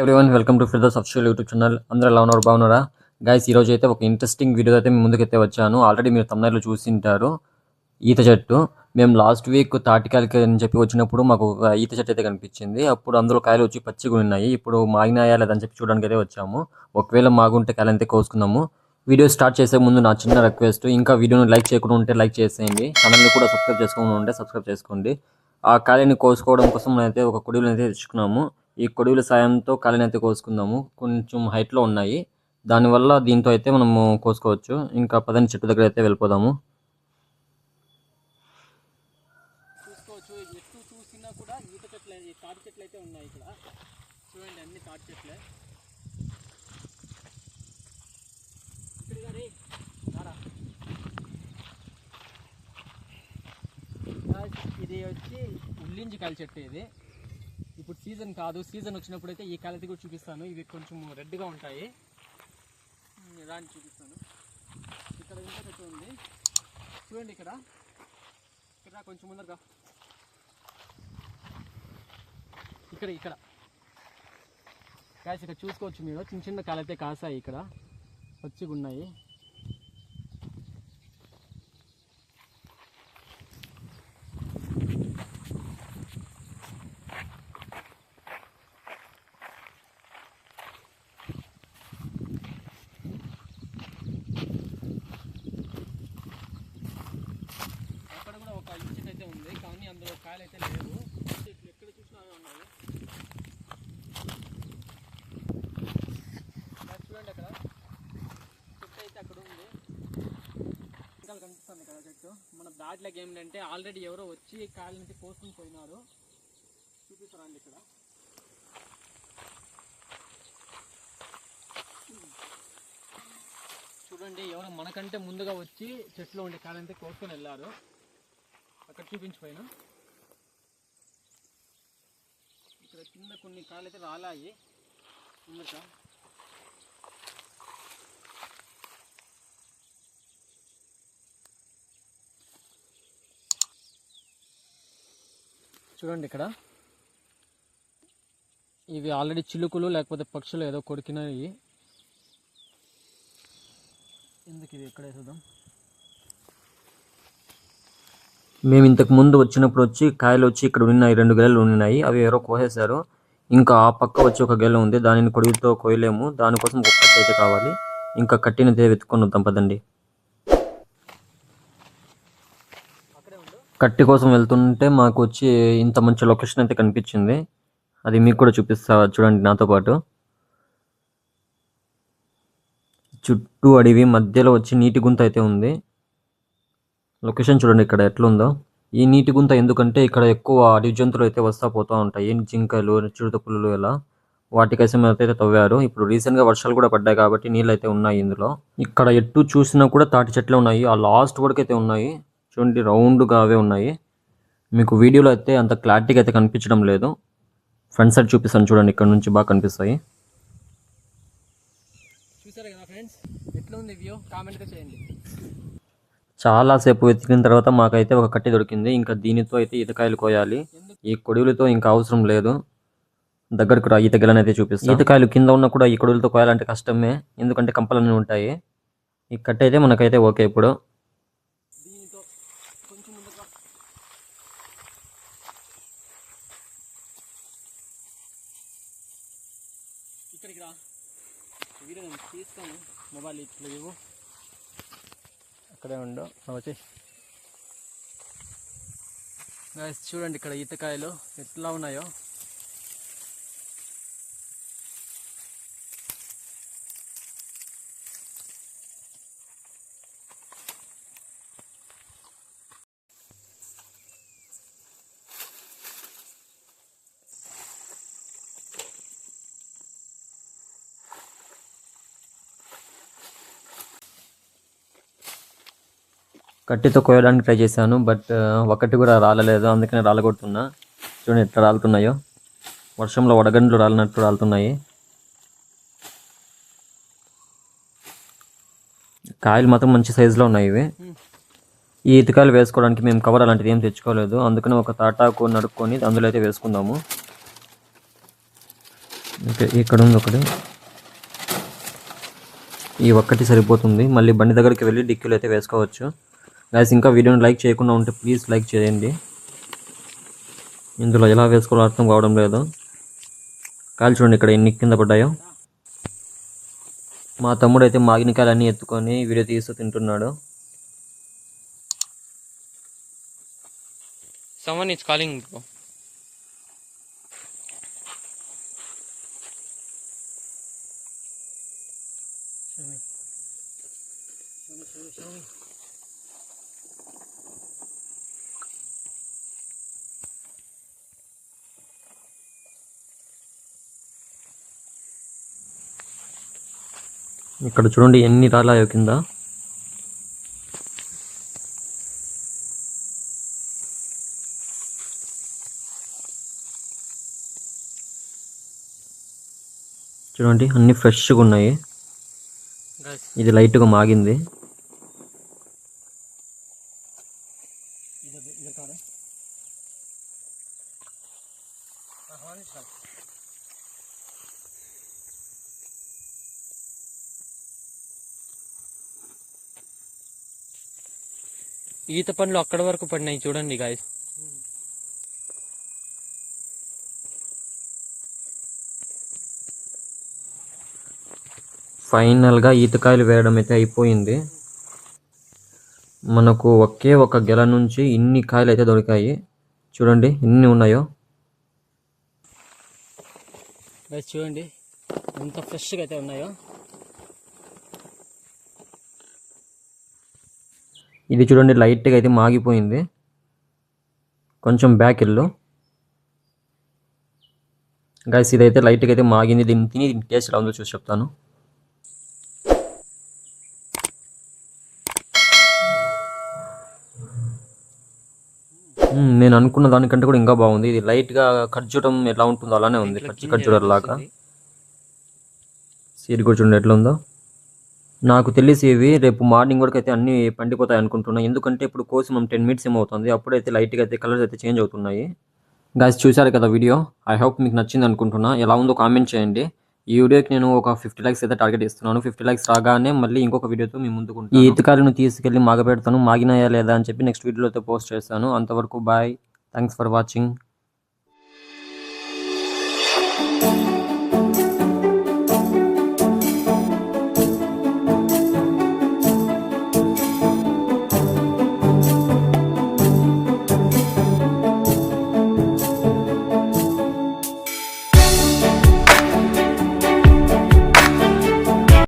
Everyone welcome to Firdous official YouTube channel అందరూ ఎలా ఉన్నారు? బాగున్నారా? గైస్ ఈ రోజు అయితే ఒక ఇంట్రెస్టింగ్ వీడియో అయితే మేము ముందుకైతే వచ్చాను. ఆల్రెడీ మీరు తమిళలో చూసి ఉంటారు ఈత చెట్టు మేము లాస్ట్ వీక్ తాటికాయలకి అని చెప్పి వచ్చినప్పుడు మాకు ఒక ఈత చెట్టు అయితే కనిపించింది. అప్పుడు అందులో కాయలు వచ్చి పచ్చిగా ఉన్నాయి. ఇప్పుడు మాగినాయా లేదని చెప్పి చూడడానికి అయితే వచ్చాము. ఒకవేళ మాగుంటే కాయలు అయితే కోసుకున్నాము వీడియో స్టార్ట్ చేసే ముందు నా చిన్న రిక్వెస్ట్ ఇంకా వీడియోని లైక్ చేయకుండా ఉంటే లైక్ చేసేయండి. ఛానల్ని కూడా సబ్స్క్రైబ్ చేసుకోకుండా ఉంటే సబ్స్క్రైబ్ చేసుకోండి. ఆ కాయని కోసుకోవడం కోసం అయితే ఒక కొడువులు అయితే తెచ్చుకున్నాము ఈ కొడువుల సాయంతో కాయని అయితే కోసుకుందాము. కొంచెం హైట్లో ఉన్నాయి. దానివల్ల దీంతో అయితే మనము కోసుకోవచ్చు. ఇంకా పదని చెట్టు దగ్గర అయితే వెళ్ళిపోదాము. చూసుకోవచ్చు ఎటు చూసినా కూడా ఈత చెట్లు తాటి చెట్లు అయితే ఉన్నాయి ఇక్కడ. చూడండి అన్ని తాటి చెట్లే. ఇక్కడ గారి ఇది వచ్చి ఉల్లింజికాయల చెట్టు ఇది. ఇప్పుడు సీజన్ కాదు. సీజన్ వచ్చినప్పుడు అయితే ఈ కాయలది కూడా చూపిస్తాను. ఇవి కొంచెం రెడ్గా ఉంటాయి. దాన్ని చూపిస్తాను. ఇక్కడ ఇంకో ఉంది? చూడండి ఇక్కడ. ఇక్కడ కొంచెం ముందరగా. ఇక్కడ ఇక్కడ. కాసి ఇక్కడ చూసుకోవచ్చు మీరు. చిన్న చిన్న కాలైతే కాసాయి ఇక్కడ. వచ్చి ఉన్నాయి అక్కడ కూడా ఒక ఇచ్చిన అయితే ఉంది కానీ అందులో కాయలు అయితే లేవు ఇట్లా ఎక్కడ చూసినా అవే ఉన్నాయి. చూడండి అక్కడ. చెట్టు అయితే అక్కడ ఉంది. ఇంకా కనిపిస్తుంది కదా చెట్టు. మన దాటిలోకి ఏంటంటే ఆల్రెడీ ఎవరో వచ్చి కాయల నుంచి కోసుకుని పోయినారు. చూపిస్తారండి ఇక్కడ. చూడండి ఎవరో మనకంటే ముందుగా వచ్చి చెట్లో ఉండే కాయలంతా కోసుకొని వెళ్ళారు. అక్కడ చూపించిపోయినా ఇక్కడ కింద కొన్ని కాళ్ళు అయితే రాలాయి. ఉందట చూడండి ఇక్కడ. ఇవి ఆల్రెడీ చిలుకలు లేకపోతే పక్షులు ఏదో కొడికినవి ఎందుకు ఇది ఎక్కడ వేసేద్దాం? మేము ఇంతకు ముందు వచ్చినప్పుడు వచ్చి కాయలు వచ్చి ఇక్కడ ఉన్నాయి రెండు గెలలు ఉన్నాయి. అవి ఎవరో కోసేశారు. ఇంకా ఆ పక్క వచ్చి ఒక గెల ఉంది. దానిని కొడుగుతో కోయలేము దానికోసం ఒక కట్ట అయితే కావాలి. ఇంకా కట్టినదే వెతుక్కొని వద్దాం పదండి. కట్టి కోసం వెళ్తుంటే మాకు వచ్చి ఇంత మంచి లొకేషన్ అయితే కనిపించింది. అది మీకు కూడా చూపిస్తా చూడండి నాతో పాటు. చుట్టూ అడవి మధ్యలో వచ్చి నీటి గుంత అయితే ఉంది. లొకేషన్ చూడండి ఇక్కడ ఎట్లుందో. ఈ నీటి గుంత ఎందుకంటే ఇక్కడ ఎక్కువ అడవి జంతువులు అయితే వస్తా పోతూ ఉంటాయి. జింకలు చిరుతపులులు ఇలా వాటికైతే అయితే తవ్వారు. ఇప్పుడు రీసెంట్గా వర్షాలు కూడా పడ్డాయి కాబట్టి నీళ్ళు అయితే ఉన్నాయి ఇందులో. ఇక్కడ ఎటు చూసినా కూడా తాటి చెట్లే ఉన్నాయి. ఆ లాస్ట్ వరకు అయితే ఉన్నాయి. చూడండి రౌండ్గా అవే ఉన్నాయి. మీకు వీడియోలో అయితే అంత క్లారిటీగా అయితే కనిపించడం లేదు. ఫ్రంట్ సైడ్ చూపిస్తాను చూడండి. ఇక్కడ నుంచి బాగా కనిపిస్తాయి. చూసారు కదా ఫ్రెండ్స్? ఎట్లా ఉంది వ్యూ కామెంట్గా చేయండి. చాలాసేపు వెతికిన తర్వాత మాకైతే ఒక కట్టి దొరికింది. ఇంకా దీనితో అయితే ఈతకాయలు కోయాలి. ఈ కొడువులతో ఇంకా అవసరం లేదు. దగ్గరకు రా ఈత గెలని అయితే చూపిస్తాను ఈతకాయలు కింద ఉన్న కూడా ఈ కొడువులతో కోయాలంటే కష్టమే. ఎందుకంటే కంపలన్నీ ఉంటాయి. ఈ కట్టి అయితే మనకైతే ఓకే ఇప్పుడు. ఇక్కడికి రా. వీడియో తీస్తాను. మొబైల్ ఇట్లా ఇవ్వు. అక్కడే ఉండు. వచ్చి చూడండి ఇక్కడ ఈతకాయలు ఎట్లా ఉన్నాయో. కట్టితో కోయడానికి ట్రై చేశాను బట్ ఒకటి కూడా రాలలేదు అందుకనే రాలగొడుతున్నా. చూడండి ఎట్లా రాలుతున్నాయో. వర్షంలో వడగండ్లు రాలినట్టు రాలుతున్నాయి. కాయలు మాత్రం మంచి సైజులో ఉన్నాయి ఇవి. ఈ ఇతకాయలు వేసుకోవడానికి మేము కవర్ అలాంటిది ఏం తెచ్చుకోలేదు. అందుకని ఒక తాటాకు నడుక్కొని అందులో అయితే వేసుకుందాము. ఓకే ఇక్కడ ఉంది ఒకటి. ఈ ఒక్కటి సరిపోతుంది. మళ్ళీ బండి దగ్గరికి వెళ్ళి డిక్కీలు అయితే వేసుకోవచ్చు. గాయస్ ఇంకా వీడియోని లైక్ చేయకుండా ఉంటే ప్లీజ్ లైక్ చేయండి. ఇందులో ఎలా వేసుకోవాలో అర్థం కావడం లేదు. కాయలు చూడండి ఇక్కడ ఎన్ని కింద పడ్డాయో. మా తమ్ముడు అయితే మాగిన కాయలు అన్నీ ఎత్తుకొని వీడియో తీస్తూ తింటున్నాడు. Someone is calling bro. ఇక్కడ చూడండి ఎన్ని రాలాయో కింద. చూడండి అన్ని ఫ్రెష్గా ఉన్నాయి. ఇది లైట్గా మాగింది. ఈత పండ్లు అక్కడ వరకు పడినాయి చూడండి గాయస్ ఫైనల్గా ఈతకాయలు వేయడం అయితే అయిపోయింది. మనకు ఒకే ఒక గెల నుంచి ఇన్ని కాయలు అయితే దొరికాయి. చూడండి ఎన్ని ఉన్నాయో. చూడండి ఎంత ఫ్రెష్గా అయితే ఉన్నాయో. ఇది చూడండి లైట్గా అయితే మాగిపోయింది. కొంచెం బ్యాక్ ఇల్లు గైస్ ఇదైతే లైట్గా అయితే మాగింది. దీన్ని తిని దీని టేస్ట్ ఎలా ఉందో చూసి చెప్తాను. మ్మ్, నేను అనుకున్న దానికంటే కూడా ఇంకా బాగుంది. ఇది లైట్గా ఖర్జూరం ఎలా ఉంటుందో అలానే ఉంది. పచ్చి ఖర్జూరం లాగా. సీడ్ కూడా చూడండి ఎట్లా ఉందో. నాకు తెలిసి ఇవి రేపు మార్నింగ్ వరకు అయితే అన్నీ పండిపోతాయి అనుకుంటున్నా. ఎందుకంటే ఇప్పుడు కోసి మనం టెన్ మినిట్స్ ఏమవుతుంది అప్పుడైతే లైట్గా అయితే కలర్స్ అయితే చేంజ్ అవుతున్నాయి. గాయస్ చూశారు కదా వీడియో? ఐ హోప్ మీకు నచ్చింది అనుకుంటున్నా. ఎలా ఉందో కామెంట్ చేయండి. ఈ వీడియోకి నేను ఒక ఫిఫ్టీ ల్యాక్స్ అయితే టార్గెట్ ఇస్తున్నాను ఫిఫ్టీ ల్యాక్స్ రాగానే మళ్ళీ ఇంకొక వీడియోతో మీ ముందుకు ఈ ఇతకాలను తీసుకెళ్ళి మాగపెడతాను మాగినాయా లేదా అని చెప్పి నెక్స్ట్ వీడియోలో అయితే పోస్ట్ చేస్తాను. అంతవరకు బాయ్ థ్యాంక్స్ ఫర్ వాచింగ్